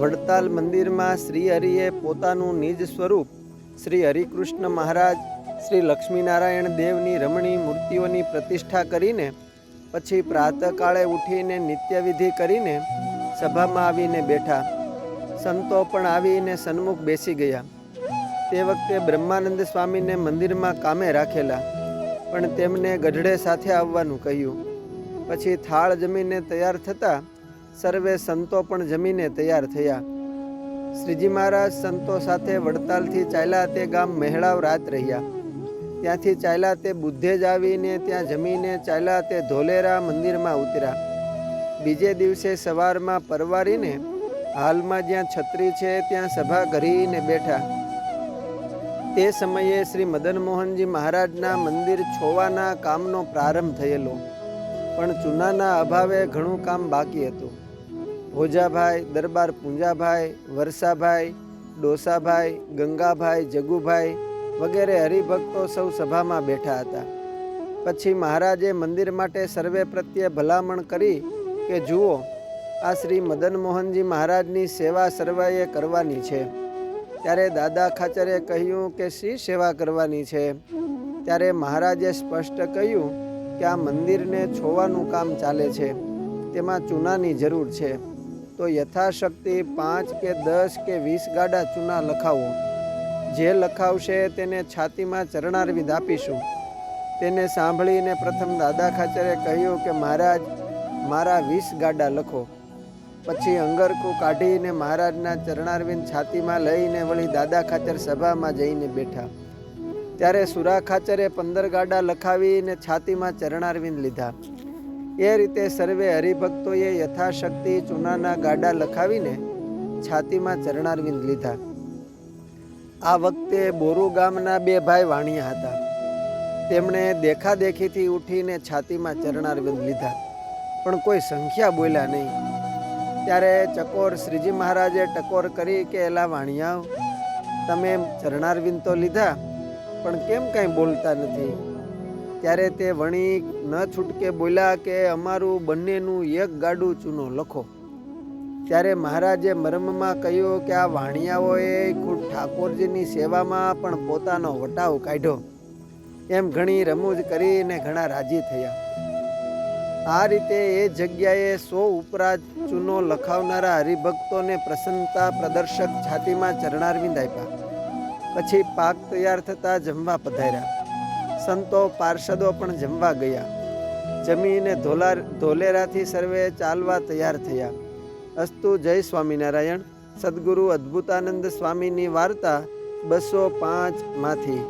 વડતાલ મંદિરમાં શ્રી હરિએ પોતાનું નિજ સ્વરૂપ, શ્રી હરિકૃષ્ણ મહારાજ, શ્રી લક્ષ્મીનારાયણ દેવની રમણી મૂર્તિઓની પ્રતિષ્ઠા કરીને, પછી પ્રાતકાળે ઉઠીને નિત્યવિધિ કરીને સભામાં આવીને બેઠા. સંતો પણ આવીને સન્મુખ બેસી ગયા. તે વખતે બ્રહ્માનંદ સ્વામીને મંદિરમાં કામે રાખેલા, પણ તેમને ગઢડે સાથે આવવાનું કહ્યું. પછી થાળ જમીને તૈયાર થતાં સર્વે સંતો પણ જમીને તૈયાર થયા. શ્રીજી મહારાજ સંતો સાથે વડતાલથી ચાલ્યા તે ગામ મહેળાવ રાત રહ્યા. ત્યાંથી ચાલ્યા તે બુદ્ધે જ આવીને ત્યાં જમીને ચાલ્યા તે ધોલેરા મંદિરમાં ઉતર્યા. બીજે દિવસે સવારમાં પરવારીને હાલમાં જ્યાં છત્રી છે ત્યાં સભા કરીને બેઠા. તે સમયે શ્રી મદન મોહનજી મહારાજના મંદિર છોવાના કામનો પ્રારંભ થયેલો. પણ ચૂનાના અભાવે ઘણું કામ બાકી હતું. ભોજાભાઈ દરબાર પૂંજાભાઈ, વરસાભાઈ, ડોસાભાઈ, ગંગાભાઈ, જગુભાઈ વગેરે હરિભક્તો સૌ સભામાં બેઠા હતા. પછી મહારાજે મંદિર માટે સર્વે પ્રત્યે ભલામણ કરી કે જુઓ, આ શ્રી મદન મોહનજી મહારાજની સેવા સર્વેએ કરવાની છે. ત્યારે દાદા ખાચરે કહ્યું કે શી સેવા કરવાની છે? ત્યારે મહારાજે સ્પષ્ટ કહ્યું કે આ મંદિરને છોવાનું કામ ચાલે છે. તેમાં ચૂનાની જરૂર છે. તો યથાશક્તિ પાંચ કે દસ કે વીસ ગાડા ચૂના લખાવો. જે લખાવશે તેને છાતીમાં ચરણારવિંદ આપીશું. તેને સાંભળીને પ્રથમ દાદા ખાચરે કહ્યું કે મહારાજ, મારા વીસ ગાડા લખો. પછી અંગરકું કાઢીને મહારાજના ચરણારવિંદ છાતીમાં લઈને વળી દાદા ખાચર સભામાં જઈને બેઠા. ત્યારે સુરા ખાચરે પંદર ગાડા લખાવીને છાતીમાં ચરણારવિંદ લીધા. એ રીતે સર્વે હરિભક્તોએ યથાશક્તિ ચૂનાના ગાડા લખાવીને છાતીમાં ચરણારવિંદ લીધા. આ વખતે બોરુ ગામના બે ભાઈ વાણિયા હતા. તેમણે દેખાદેખીથી ઉઠીને છાતીમાં ચરણારવિંદ લીધા. પણ કોઈ સંખ્યા બોલ્યા નહીં. ત્યારે ચકોર શ્રીજી મહારાજે ટકોર કરી કે, એલા વાણિયાઓ, તમે ચરણારવિંદ તો લીધા, પણ કેમ કાંઈ બોલતા નથી? ત્યારે તે વણી ન છૂટકે બોલ્યા કે અમારું બંનેનું એક ગાડું ચૂનો, લખો. ત્યારે મહારાજે મર્મમાં કહ્યું કે આ વાણિયાઓએ ખુદ ઠાકોરજીની સેવામાં પણ પોતાનો વટાવ કાઢ્યો. એમ ઘણી રમૂજ કરીને ઘણા રાજી થયા. આ રીતે એ જગ્યાએ સો ઉપરાજ ચૂનો લખાવનારા હરિભક્તોને પ્રસન્નતા પ્રદર્શક છાતીમાં ચરણારવિંદ આપ્યા. પછી પાક તૈયાર થતાં જમવા પધાર્યા. સંતો પાર્ષદો પણ જમવા ગયા. જમીને ધોલાર, ધોલેરાથી સર્વે ચાલવા તૈયાર થયા. અસ્તુ જય સ્વામિનારાયણ. સદગુરુ અદ્ભુતાનંદ સ્વામીની વાર્તા બસો પાંચમાંથી